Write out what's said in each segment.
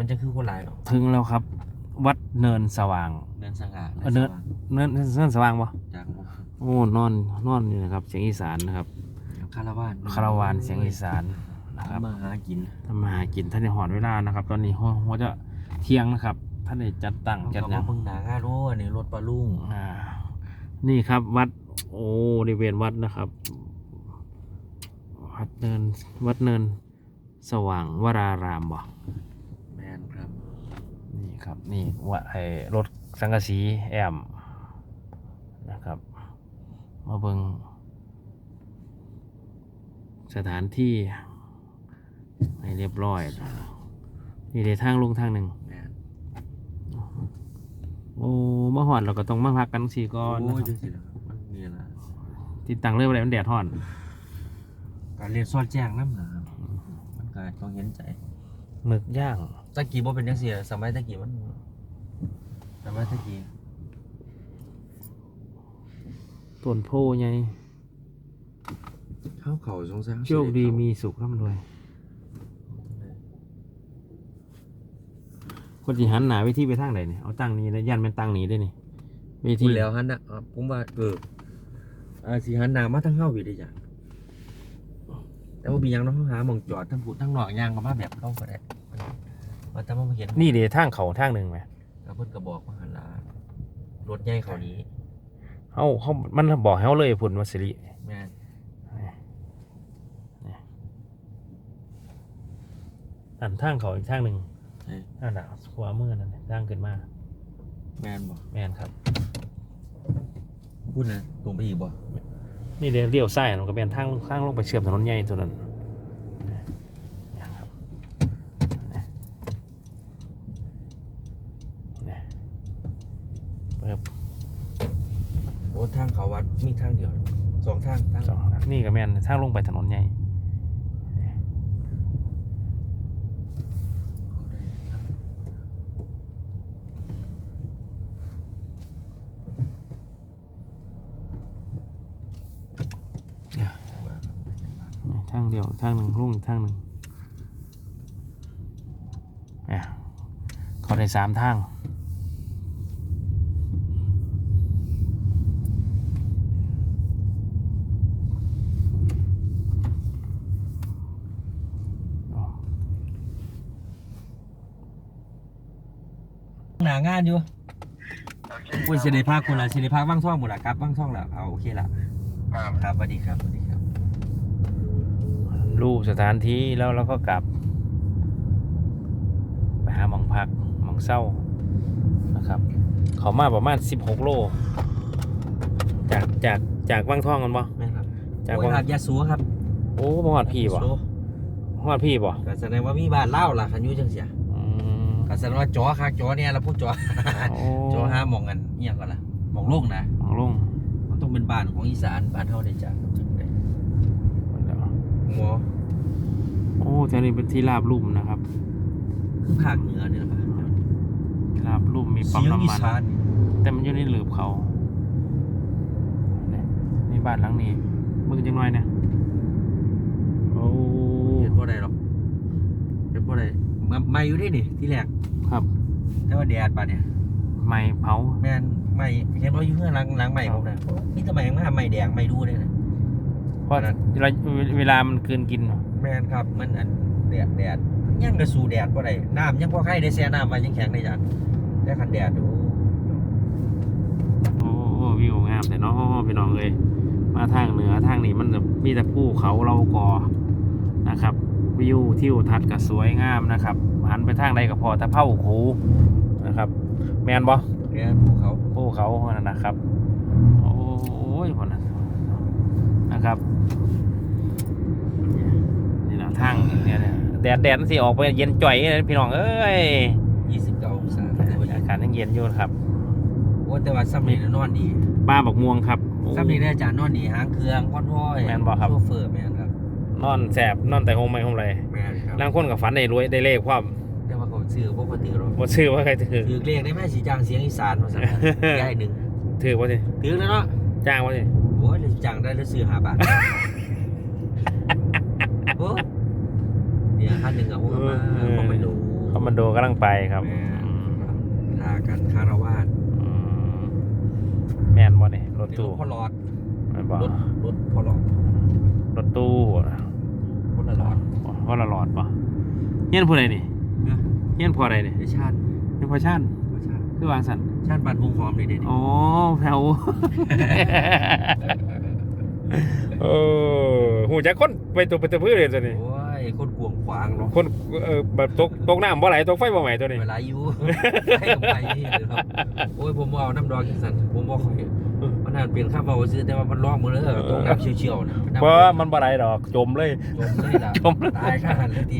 มันจะคือคนหลายเนาะถึงแล้วครับ วัดเนินสว่าง เดินสง่าเออเนิน เนินเนินสว่างปะจากหมู่โอ้นอนนอนนี่นะครับเสียงอีสานนะครับคาราวานคาราวานเสียงอีสานนะครับมาหากินทำมาหากินท่านในหอนเวลานะครับ ตอนนี้หัวหัวจะเที่ยงนะครับ ท่านได้จัดตั้งจัดเขาหยัมางเบิ่งหนางาโร่อันนี้รถปลาลุงอ่า นี่ครับ วัด โอ้บริเวณวัดนะครับ วัดเนินวัดเนิน สว่างวรารามบ่แมนครับนี่ ครับนี่ว่าไอ้รถสังกะสีแอมนะครับ มาเบิงสถานที่ให้เรียบร้อยนะนี่เดี๋ยวทางลงทางหนึ่งแมนโอ้มาหอดเราก็ต้องมาพักกันสีก่อนนะโอ้ยคจัรับงสิล่ะมันมีอะไรติดตั้งเรื่องอะไรมันแดดห่อน การเรียนสอดแจ้งน้ำหนามันก็ต้องเห็นใจ หมึกย่างตะกี้บ่เป็นจังซี่สมัยตะกี้มันสมัยตะกี้ต้นโพไงเข้าเขาสงสัยโชคดีมีสุขร่ำรวยคนที่หันหนาเวทีไปทางไหนเนี่ยเอาตั้งนี้แล้วยันเป็นตั้งนี้ได้นี่เวพูทีดแล้วฮันนะอะผมว่าเอออ่าสิหันหน้ามาทางเข้าอยู่ได้จ้ะ แต่ว่ามีหยังเนาะเขาหาหมองจอดทั้งพูดทั้งหนอกย่างก็มาแบบเข้าก็ได้มาแต่ว่ามาเห็นนี่เดี๋ยวทางเขาทางหนึ่งไหมแล้วเพิ่นก็บอกว่าหันหลารถใหญ่เขานี้เขาเขามันบอกให้เขาเลยผุนวัสิริแม่นอันทางเขาอีกทางหนึ่งเอ้ยนั่นน่ะขวามือนั่นน่ะทางขึ้นมา แม่นบ่แม่นครับพูดนะตรงไปอีกบ่ นี่เดี๋ยวเลี้ยวซ้ายมันก็เป็นทางทางลงไปเชื่อมถนนใหญ่ตัวนั้นนี่ครับนี่เปิบโอ้ทางเขาวัดมีทางเดียวสองทางทางสองนี่ก็แม่นทางลงไปถนนใหญ่นี่ ทางเดียวทางหนึ่งลงอีกทางหนึ่งเนี่ยเขาได้สามทางหนางานอยู่พูดสิได้พาคุณล่ะสิได้พาบ้างท่องหมดล่ะครับบ้างท่องแล้วเอาโอเคละครับสวัสดีครับสวัสดี ครับรูปสถานที่แล้วเราก็กลับ ไปหาหมองพักหมองเศร้านะครับ เขามาประมาณ 16 โล จากจากจากวังทองกันบ่แม่นครับจากโอ้ยวังหาดยาสูครับโอ้บ่ฮอดพี่บ่ยาสูฮอดพี่บ่ก็แสดงว่ามีบ้านเล่าล่ะคันอยุ่จังเสียอืมก็แสดงว่าจอคักจอเนี่ยเราพูดจอโอ้จอหาหมองกันเอียงก่อนล่ะหมองโลกนะ หมองลงมันต้องเป็นบ้านของอีสานบ้านเฮาได้จ้ะจังได๋ หมอโอ้แถวนี้เป็นที่ราบลุ่มนะครับ คือภาคเหนือเนี่ยล่ะครับราบลุ่มมีปั๊มเสียงน้ำอีมันสานแต่มันอยู่ในหลืบเขาเนี่ยนี่บ้านหลังนี้มึงจังหน่อยเนี่ยโอ้เห็นบ่ได้หรอกเห็นบ่ได้มาไม่อยู่ดินี่ที่แรกครับ แต่ว่าแดดป่ะเนี่ยไม่เผาแม่นไม่เห็นว่าอยู่เพื่อนหลังหลังใหม่ผมนะนี่ทำไมยังมาไม่แดงไม่ดูเลยนะ เพราะเวลาเวลามันเกินกินแม่นครับมันอันแดดแดดยังกระสู่แดดบ่ได้น้ำยังพอไข่ได้แช่น้ำมายังแข็งได้จ้ะแต่คันแดดโอ้โอ้โอ้วิวงามแต่เนาะพี่น้องเลยมาทางเหนือทางนี้มันจะมีแต่ภูเขาเรากอนะครับ วิวทิวทัศน์ก็สวยงามนะครับหันไปทางใดก็พอถ้าเผาคูนะครับ แมนบ่แม่นภูเขาภูเขานั่นนะครับ โอ้ยพอนะ นะครับนี่นะทางเนี่ยเนี่ยแดดแดดมันสิออกไปเย็นจ่อยเลยพี่น้องเอ้ย29องศาอากาศยังเย็นอยู่ครับโอ้แต่ว่าซ้ำนี่นอนดีบ้าบักม่วงครับโอ้ซ้ำนี่ได้อาจารย์นอนดีหางเครื่องก้อนว้อยแม่นบ่ครับโซเฟอร์แม่นครับนอนแสบนอนแต่โฮมไม่โฮมไรแม่นครับบางคนกับฝันได้รวยได้เลขความแต่ว่าเขาซื้อบ่ปกติหรอกบ่ชื่อว่าใครถือถือเลขได้แม่สีจางเสียงอีสานมาสั่นได้หนึ่งถือว่าสิถือแล้วเนาะจ้างว่าสิโอ้ยเลยจังได้แล้วซื้อหาบาทโอ้เนี่ยคันหนึ่งอะผมก็มาผมไม่รู้คอมมานโดกำลังไปครับแม่อืมทากันคารวาสอืมแมนบ่เนี่ยรถตู้พ่อหลอดแม่นบ่รถรถพ่อหลอดรถตู้คนละหลอดก็ละหลอดบ่เฮียนผู้ใดนี่นะเฮียนพอใดนี่ไอชาติเฮียนพอชาติพ่อชาติ คือวางสันชาติบ้านวงหอมเลยเด็ดอ๋อแถวเออหูจักคนไปตัวไปตัวพื้นเลยตัวนี้โอ้ยคนกวงขวางเนาะคนเออแบบตกตกน้ำบ่ไหลตกไฟบ่ไหมตัวนี้เวลาอยู่ให้กับไปนี่เลยครับโอ้ยผมบ่เอาน้ำดอกจังสันผมบ่ค่อยมันน่าเปลี่ยนข้าวเบาซื้อแต่ว่ามันร้องมือเลยตรงน้ำเชี่ยวๆนะเพราะว่ามันบ่ไหลดอกจมเลยจมเลยล่ะจมเลยตายข้าหันเลยที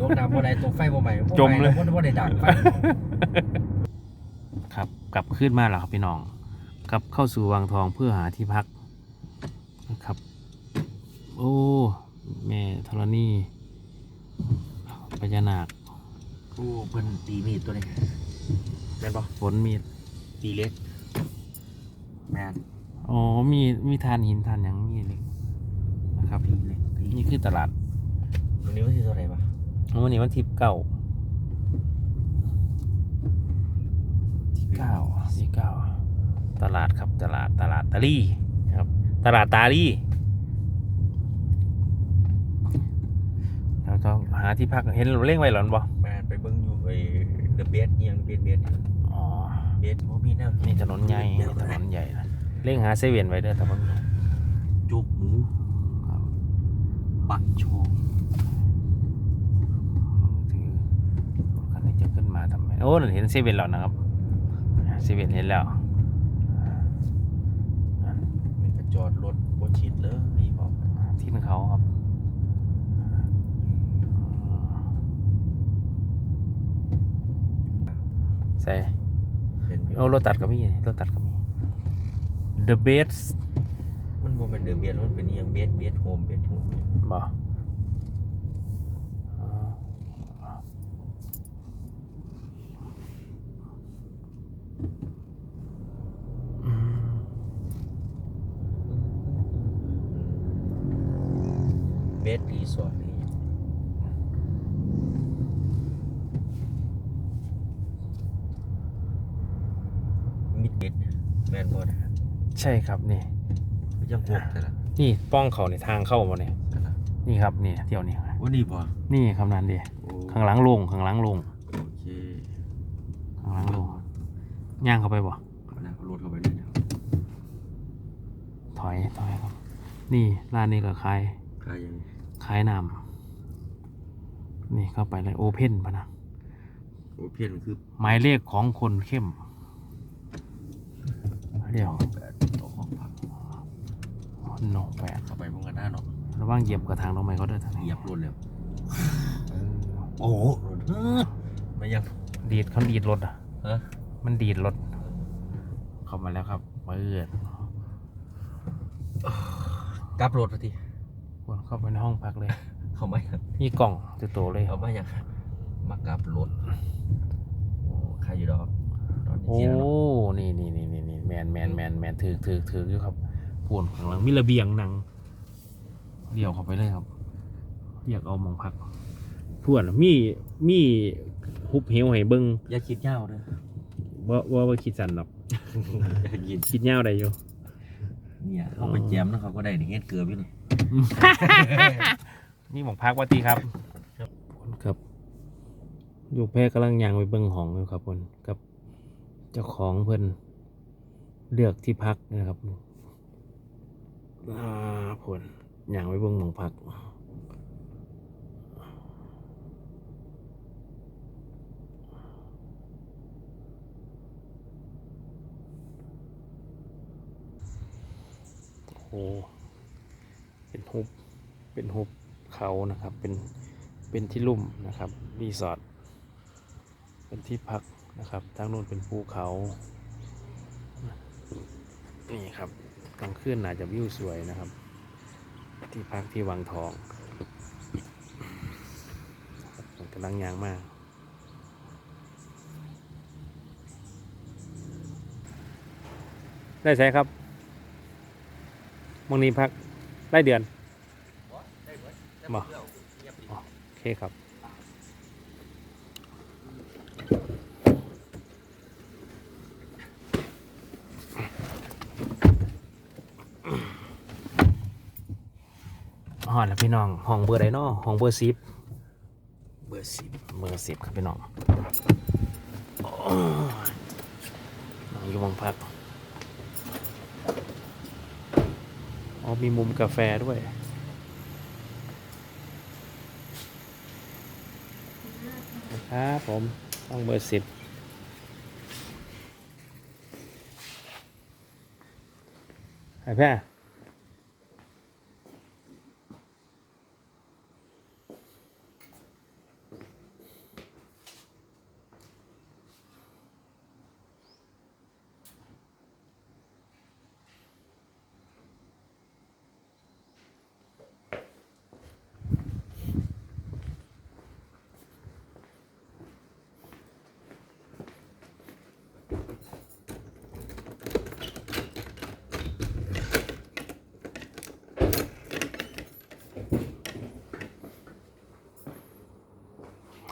ตรงน้ำบ่ได้ตรงไฟบ่ใหม่จมเลยบ่ได้บ่ได้ดักไฟครับ กลับขึ้นมาแล้วครับพี่น้องกลับเข้าสู่วังทองเพื่อหาที่พักนะครับ โอ้แม่ธรณีพญานาคโอ้เพิ่นตีมีดตัวนี้แม่นบ่ฝนมีดตีเล็กแม่นอ๋อมีมีทานหินทานหยังมีเลยนะครับตีเล็กตีนี่คือตลาดตัวนี้มันคือเท่าไหร่ปะวันนี้วันที่เก้าที่ เก้าที่เก้าตลาดครับตลาดตลาดตาลี่ครับตลาดตาลี่แล้วก็หาที่พักเห็นเร่งไว้หรอนบ่แม่นไปเบิ่งอยู่ไอ้เดอะเบสเอียงเบสเบสอ๋อเบสบ่มีแนวนี่ถนนใหญ่นี่ถนนใหญ่นะเร่งหาเซเว่นไว้เด้อแต่ว่าจุกหมูบักโชงถือคันนี้จะขึ้นมาทำไมโอ้นั่นเห็นเซเว่นแล้วนะครับ เซเว่นเห็นแล้วมันก็จอดรถบ่ชิดเลยบอกที่เขาครับใส่เห็นเอารถตัดก็มีรถตัดก็มี The best มันบ่เป็นเดอะเบสมันเป็นเอียงเบสเบสโฮมเบสโฮมบ่อืม เบส รีสอร์ทนี่มิดเบสแม่นบ่นะใช่ครับนี่ ยังพวกแต่ละนี่ป้องเขาในทางเข้ามาเนี่ยแต่ละนี่ครับนี่เที่ยวนี่ว่านี่บ่นี่คำนั้นดิโอ้ข้างหลังลงข้างหลังลงโอเคข้างหลังลงย่างเข้าไปบ่เอาละเอารถเข้าไปเลยนะถอยถอยครับ นี่ร้านนี้ก็ขายขายยัง ขายน้ำนี่เข้าไปเลยโอเพนพะนะโอเพียนคือหมายเลขของคนเข้มเดี๋ยวแปดต่อห้องพักโนแปดเข้าไปพงกันหน้าเนาะระว่างเหยียบกระถางตรงไหนเขาเด้อทางเหนี้ยียบรถแล้วเออโอ้โหไม่ยัง ดีดเขาดีดรถอะฮะ มันดีดรถเข้ามาแล้วครับเปิดกลับรถที วนเข้าไปในห้องพักเลย เขาไม่มีกล่องตัวโตเลยเอามาอย่างมากลับรถโอ้ใครอยู่ดอกตอนนี้โอ้เสียแล้วเนาะนี่นี่นี่นี่นี่แมนแมนแมนแมนถือถือถืออยู่ครับปวนข้างหลังมีระเบียงหนังเดี่ยวเข้าไปเลยครับเรียกเอาหมองพักพวนมีมีฮุบเหวให้เบิ้งอย่าคิดยาวนะว่าว่าว่าคิดสันหรอกอย่าคิดคิดยาวได้อยู่ เนี่ย เขาไปแจมนะเขาก็ได้ในเงี้ยเกลือพี่นี่นี่หมองพักว่าตีครับผลครับอยู่แพร่กำลังยางไปเบิ้งห้องอยู่ครับผลกับเจ้าของเพิ่นเลือกที่พักนะครับอ่าผลยางไปเบิ้งหมองพัก โอ้โห เป็นหุบ เป็นหุบเขานะครับ เป็น เป็นที่ลุ่มนะครับ รีสอร์ท เป็นที่พักนะครับ ทางโน้นเป็นภูเขา นี่ครับกลางคืนอาจจะวิวสวยนะครับ ที่พักที่วังทองกำลังยางมากได้ใช่ครับ มองนี้พักได้เดือนบ่โอเคครับฮอดแล้วพี่น้องห้องเบอร์ไดเนาะห้องเบอร์สิบเบอร์สิบเบอร์สิบครับพี่น้องอยู่วงพัก อ๋อมีมุมกาแฟด้วย นะครับผมต้องเบอร์สิบไอ้แพ้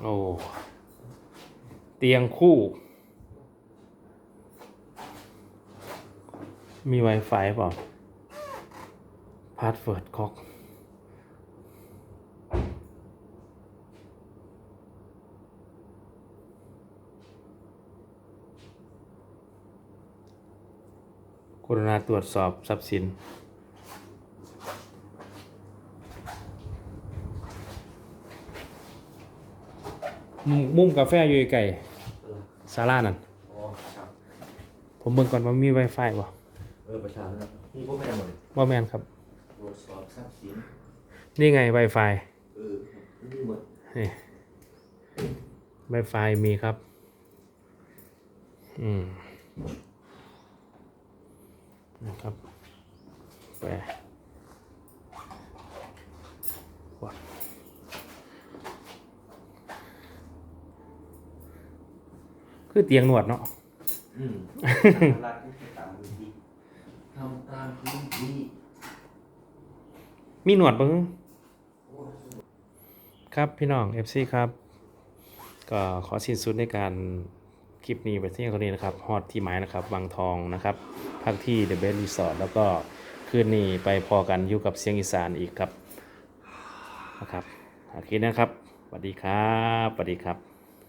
โอ้เตียงคู่ มี Wi-Fi เปล่าพาสเวิร์ดก๊อกกรุณาตรวจสอบทรัพย์สิน มุมมุมกาแฟอยู่ไกลศาลานั่นอ๋อครับผมเบิ่งก่อนว่ามี Wi-Fi บ่เออประชาชนนี่พวกแม่หมดเลยบ่แม่นครับ ตรวจสอบทรัพย์สินนี่ไง Wi-Fi เออนี่หมดนี่ Wi-Fi มีครับ อืมนะครับแปรกด คือเตียงนวดเนาะอืมรัฐที่ตามพื้นที่ทำตามพื้นที่มีหนวดเบิ้งครับพี่น้อง FC ครับ ก็ขอสิ้นสุดในการคลิปนี้ไปที่ตรงนี้นะครับฮอตที่หมายนะครับวังทองนะครับพักที่ The Best Resort แล้วก็คืนนี้ไปพอกันอยู่กับเสียงอีสานอีกครับนะครับโอเคนะครับสวัสดีครับสวัสดีครับ